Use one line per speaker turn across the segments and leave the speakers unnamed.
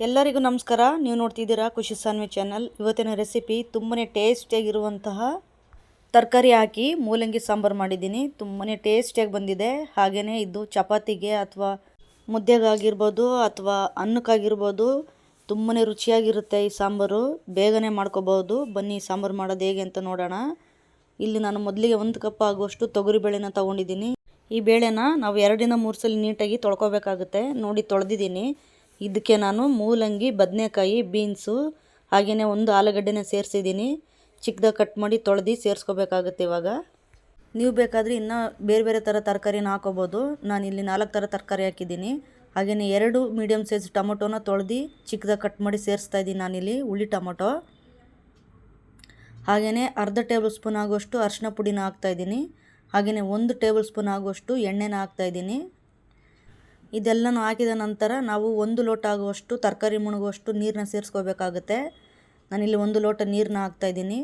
ಎಲ್ಲರಿಗೂ ನಮಸ್ಕಾರ. ನೀವು ನೋಡ್ತಿದ್ದೀರಾ ಖುಷಿ ಸಾನ್ವಿ ಚಾನಲ್. ಇವತ್ತಿನ ರೆಸಿಪಿ ತುಂಬನೇ ಟೇಸ್ಟಿಯಾಗಿರುವಂತಹ ತರಕಾರಿ ಹಾಕಿ ಮೂಲಂಗಿ ಸಾಂಬಾರು ಮಾಡಿದ್ದೀನಿ. ತುಂಬನೇ ಟೇಸ್ಟಿಯಾಗಿ ಬಂದಿದೆ. ಹಾಗೆಯೇ ಇದು ಚಪಾತಿಗೆ ಅಥವಾ ಮುದ್ದೆಗಾಗಿರ್ಬೋದು ಅಥವಾ ಅನ್ನಕ್ಕಾಗಿರ್ಬೋದು ತುಂಬನೇ ರುಚಿಯಾಗಿರುತ್ತೆ ಈ ಸಾಂಬಾರು. ಬೇಗನೆ ಮಾಡ್ಕೋಬೋದು. ಬನ್ನಿ, ಸಾಂಬಾರು ಮಾಡೋದು ಹೇಗೆ ಅಂತ ನೋಡೋಣ. ಇಲ್ಲಿ ನಾನು ಮೊದಲಿಗೆ ಒಂದು ಕಪ್ ಆಗುವಷ್ಟು ತೊಗರಿಬೇಳೆನ ತೊಗೊಂಡಿದ್ದೀನಿ. ಈ ಬೇಳೆನ ನಾವು ಎರಡಿನ ಮೂರು ಸಲ ನೀಟಾಗಿ ತೊಳ್ಕೊಬೇಕಾಗುತ್ತೆ. ನೋಡಿ, ತೊಳೆದಿದ್ದೀನಿ. ಇದಕ್ಕೆ ನಾನು ಮೂಲಂಗಿ, ಬದನೆಕಾಯಿ, ಬೀನ್ಸು ಹಾಗೆಯೇ ಒಂದು ಆಲೂಗಡ್ಡೆನ ಸೇರಿಸಿದ್ದೀನಿ. ಚಿಕ್ಕದಾಗಿ ಕಟ್ ಮಾಡಿ ತೊಳೆದು ಸೇರಿಸ್ಕೋಬೇಕಾಗುತ್ತೆ ಇವಾಗ. ನೀವು ಬೇಕಾದರೆ ಇನ್ನೂ ಬೇರೆ ಬೇರೆ ಥರ ತರಕಾರಿನ ಹಾಕೋಬೋದು. ನಾನು ಇಲ್ಲಿ ನಾಲ್ಕು ಥರ ತರಕಾರಿ ಹಾಕಿದ್ದೀನಿ. ಹಾಗೆಯೇ ಎರಡು ಮೀಡಿಯಮ್ ಸೈಜ್ ಟೊಮೊಟೊನ ತೊಳೆದು ಚಿಕ್ಕದಾಗಿ ಕಟ್ ಮಾಡಿ ಸೇರಿಸ್ತಾ ಇದ್ದೀನಿ ನಾನಿಲ್ಲಿ ಹುಳಿ ಟೊಮೊಟೊ. ಹಾಗೆಯೇ ಅರ್ಧ ಟೇಬಲ್ ಸ್ಪೂನ್ ಆಗುವಷ್ಟು ಅರಿಶಿನ ಪುಡಿನ ಹಾಕ್ತಾಯಿದ್ದೀನಿ ಹಾಗೆಯೇ ಒಂದು ಟೇಬಲ್ ಸ್ಪೂನ್ ಆಗುವಷ್ಟು ಎಣ್ಣೆನ ಹಾಕ್ತಾಯಿದ್ದೀನಿ ಇದೆಲ್ಲನೂ ಹಾಕಿದ ನಂತರ ನಾವು ಒಂದು ಲೋಟ ಆಗುವಷ್ಟು ತರಕಾರಿ ಮುಳುಗುವಷ್ಟು ನೀರನ್ನ ಸೇರಿಸ್ಕೋಬೇಕಾಗುತ್ತೆ. ನಾನಿಲ್ಲಿ ಒಂದು ಲೋಟ ನೀರನ್ನ ಹಾಕ್ತಾಯಿದ್ದೀನಿ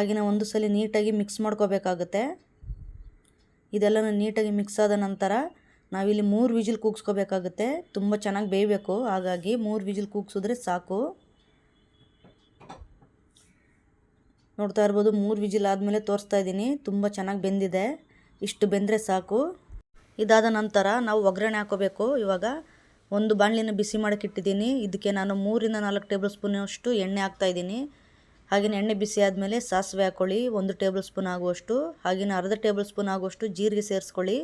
ಆಗಿನ ಒಂದು ಸಲ ನೀಟಾಗಿ ಮಿಕ್ಸ್ ಮಾಡ್ಕೋಬೇಕಾಗುತ್ತೆ. ಇದೆಲ್ಲನೂ ನೀಟಾಗಿ ಮಿಕ್ಸ್ ಆದ ನಂತರ ನಾವಿಲ್ಲಿ ಮೂರು ವಿಜಿಲ್ ಕೂಗ್ಸ್ಕೋಬೇಕಾಗುತ್ತೆ. ತುಂಬ ಚೆನ್ನಾಗಿ ಬೇಯಬೇಕು. ಹಾಗಾಗಿ ಮೂರು ವಿಜಿಲ್ ಕೂಗ್ಸಿದ್ರೆ ಸಾಕು. ನೋಡ್ತಾ ಇರ್ಬೋದು ಮೂರು ವಿಜಿಲ್ ಆದಮೇಲೆ ತೋರಿಸ್ತಾ ಇದ್ದೀನಿ. ತುಂಬ ಚೆನ್ನಾಗಿ ಬೆಂದಿದೆ. ಇಷ್ಟು ಬೆಂದರೆ ಸಾಕು. ಇದಾದ ನಂತರ ನಾವು ಒಗ್ಗರಣೆ ಹಾಕೋಬೇಕು. ಇವಾಗ ಒಂದು ಬಾಣಲಿನ ಬಿಸಿ ಮಾಡೋಕೆ ಇಟ್ಟಿದ್ದೀನಿ. ಇದಕ್ಕೆ ನಾನು ಮೂರಿಂದ ನಾಲ್ಕು ಟೇಬಲ್ ಸ್ಪೂನಷ್ಟು ಎಣ್ಣೆ ಹಾಕ್ತಾಯಿದ್ದೀನಿ ಹಾಗೆಯೇ ಎಣ್ಣೆ ಬಿಸಿ ಆದಮೇಲೆ ಸಾಸಿವೆ ಹಾಕ್ಕೊಳ್ಳಿ ಒಂದು ಟೇಬಲ್ ಸ್ಪೂನ್ ಆಗುವಷ್ಟು. ಹಾಗೆಯೇ ಅರ್ಧ ಟೇಬಲ್ ಸ್ಪೂನ್ ಆಗುವಷ್ಟು ಜೀರಿಗೆ ಸೇರಿಸ್ಕೊಳ್ಳಿ.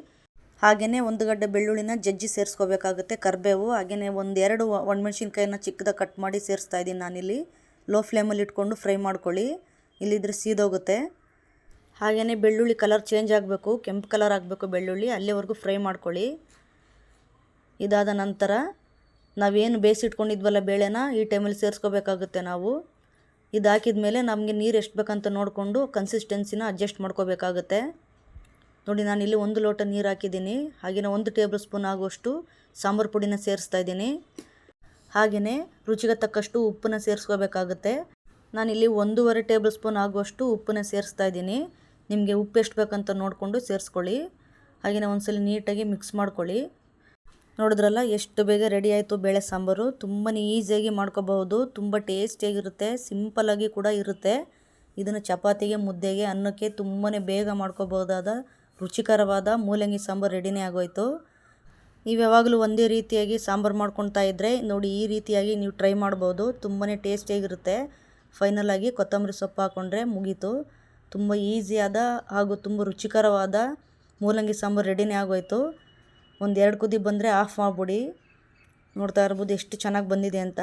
ಹಾಗೆಯೇ ಒಂದು ಗಡ್ಡೆ ಬೆಳ್ಳುಳ್ಳಿನ ಜಜ್ಜಿ ಸೇರಿಸ್ಕೋಬೇಕಾಗುತ್ತೆ ಕರಿಬೇವು. ಹಾಗೆಯೇ ಒಂದು ಎರಡು ಒಣಮೆಣ್ಸಿನ್ಕಾಯಿನ ಚಿಕ್ಕದಾಗಿ ಕಟ್ ಮಾಡಿ ಸೇರಿಸ್ತಾ ಇದ್ದೀನಿ ನಾನಿಲ್ಲಿ. ಲೋ ಫ್ಲೇಮಲ್ಲಿ ಇಟ್ಕೊಂಡು ಫ್ರೈ ಮಾಡ್ಕೊಳ್ಳಿ. ಇಲ್ಲಿದ್ರೆ ಸೀದೋಗುತ್ತೆ. ಹಾಗೆಯೇ ಬೆಳ್ಳುಳ್ಳಿ ಕಲರ್ ಚೇಂಜ್ ಆಗಬೇಕು, ಕೆಂಪು ಕಲರ್ ಆಗಬೇಕು ಬೆಳ್ಳುಳ್ಳಿ, ಅಲ್ಲಿವರೆಗೂ ಫ್ರೈ ಮಾಡ್ಕೊಳ್ಳಿ. ಇದಾದ ನಂತರ ನಾವೇನು ಬೇಯಿಸಿಟ್ಕೊಂಡಿದ್ವಲ್ಲ ಬೇಳೆನ, ಈ ಟೈಮಲ್ಲಿ ಸೇರಿಸ್ಕೋಬೇಕಾಗುತ್ತೆ ನಾವು. ಇದು ಮೇಲೆ ನಮಗೆ ನೀರು ಎಷ್ಟು ಬೇಕಂತ ನೋಡಿಕೊಂಡು ಕನ್ಸಿಸ್ಟೆನ್ಸಿನ ಅಡ್ಜಸ್ಟ್ ಮಾಡ್ಕೋಬೇಕಾಗುತ್ತೆ. ನೋಡಿ ನಾನು ಇಲ್ಲಿ ಒಂದು ಲೋಟ ನೀರು ಹಾಕಿದ್ದೀನಿ. ಹಾಗೆಯೇ ಒಂದು ಟೇಬಲ್ ಸ್ಪೂನ್ ಆಗುವಷ್ಟು ಸಾಂಬಾರು ಪುಡಿನ ಸೇರಿಸ್ತಾ ಇದ್ದೀನಿ. ಹಾಗೆಯೇ ರುಚಿಗೆ ತಕ್ಕಷ್ಟು ಉಪ್ಪನ್ನು ಸೇರಿಸ್ಕೋಬೇಕಾಗುತ್ತೆ. ನಾನಿಲ್ಲಿ ಒಂದೂವರೆ ಟೇಬಲ್ ಸ್ಪೂನ್ ಆಗುವಷ್ಟು ಉಪ್ಪನ್ನು ಸೇರಿಸ್ತಾ ಇದ್ದೀನಿ. ನಿಮಗೆ ಉಪ್ಪು ಎಷ್ಟು ಬೇಕಂತ ನೋಡಿಕೊಂಡು ಸೇರಿಸ್ಕೊಳ್ಳಿ. ಹಾಗೆಯೇ ಒಂದ್ಸಲ ನೀಟಾಗಿ ಮಿಕ್ಸ್ ಮಾಡ್ಕೊಳ್ಳಿ. ನೋಡಿದ್ರಲ್ಲ, ಎಷ್ಟು ಬೇಗ ರೆಡಿ ಆಯಿತು ಬೇಳೆ ಸಾಂಬಾರು. ತುಂಬಾ ಈಸಿಯಾಗಿ ಮಾಡ್ಕೋಬಹುದು. ತುಂಬ ಟೇಸ್ಟಿಯಾಗಿರುತ್ತೆ. ಸಿಂಪಲ್ಲಾಗಿ ಕೂಡ ಇರುತ್ತೆ. ಇದನ್ನು ಚಪಾತಿಗೆ, ಮುದ್ದೆಗೆ, ಅನ್ನಕ್ಕೆ ತುಂಬಾ ಬೇಗ ಮಾಡ್ಕೋಬಹುದಾದ ರುಚಿಕರವಾದ ಮೂಲಂಗಿ ಸಾಂಬಾರು ರೆಡಿನೇ ಆಗೋಯ್ತು. ನೀವು ಯಾವಾಗಲೂ ಒಂದೇ ರೀತಿಯಾಗಿ ಸಾಂಬಾರು ಮಾಡ್ಕೊತಾ ಇದ್ದರೆ ನೋಡಿ ಈ ರೀತಿಯಾಗಿ ನೀವು ಟ್ರೈ ಮಾಡ್ಬೋದು. ತುಂಬಾ ಟೇಸ್ಟಿಯಾಗಿರುತ್ತೆ. ಫೈನಲಾಗಿ ಕೊತ್ತಂಬರಿ ಸೊಪ್ಪು ಹಾಕ್ಕೊಂಡ್ರೆ ಮುಗೀತು. ತುಂಬ ಈಸಿಯಾದ ಹಾಗೂ ತುಂಬ ರುಚಿಕರವಾದ ಮೂಲಂಗಿ ಸಾಂಬಾರು ರೆಡಿನೇ ಆಗೋಯ್ತು. ಒಂದು ಎರಡು ಕುದಿ ಬಂದರೆ ಆಫ್ ಮಾಡಿಬಿಡಿ. ನೋಡ್ತಾ ಇರ್ಬೋದು ಎಷ್ಟು ಚೆನ್ನಾಗಿ ಬಂದಿದೆ ಅಂತ.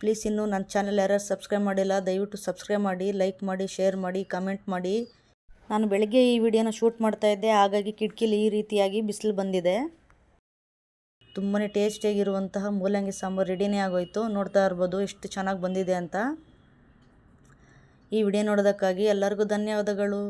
ಪ್ಲೀಸ್ ಇನ್ನೂ ನನ್ನ ಚಾನಲ್ ಯಾರ್ಯಾರು ಸಬ್ಸ್ಕ್ರೈಬ್ ಮಾಡಿಲ್ಲ, ದಯವಿಟ್ಟು ಸಬ್ಸ್ಕ್ರೈಬ್ ಮಾಡಿ ಲೈಕ್ ಮಾಡಿ ಶೇರ್ ಮಾಡಿ ಕಮೆಂಟ್ ಮಾಡಿ. ನಾನು ಬೆಳಗ್ಗೆ ಈ ವಿಡಿಯೋನ ಶೂಟ್ ಮಾಡ್ತಾಯಿದ್ದೆ ಹಾಗಾಗಿ ಕಿಟಕಿಲಿ ಈ ರೀತಿಯಾಗಿ ಬಿಸಿಲು ಬಂದಿದೆ. ತುಂಬಾ ಟೇಸ್ಟಿಯಾಗಿರುವಂತಹ ಮೂಲಂಗಿ ಸಾಂಬಾರು ರೆಡಿನೇ ಆಗೋಯ್ತು. ನೋಡ್ತಾ ಇರ್ಬೋದು ಎಷ್ಟು ಚೆನ್ನಾಗಿ ಬಂದಿದೆ ಅಂತ. ಈ ವಿಡಿಯೋ ನೋಡೋದಕ್ಕಾಗಿ ಎಲ್ಲರಿಗೂ ಧನ್ಯವಾದಗಳು.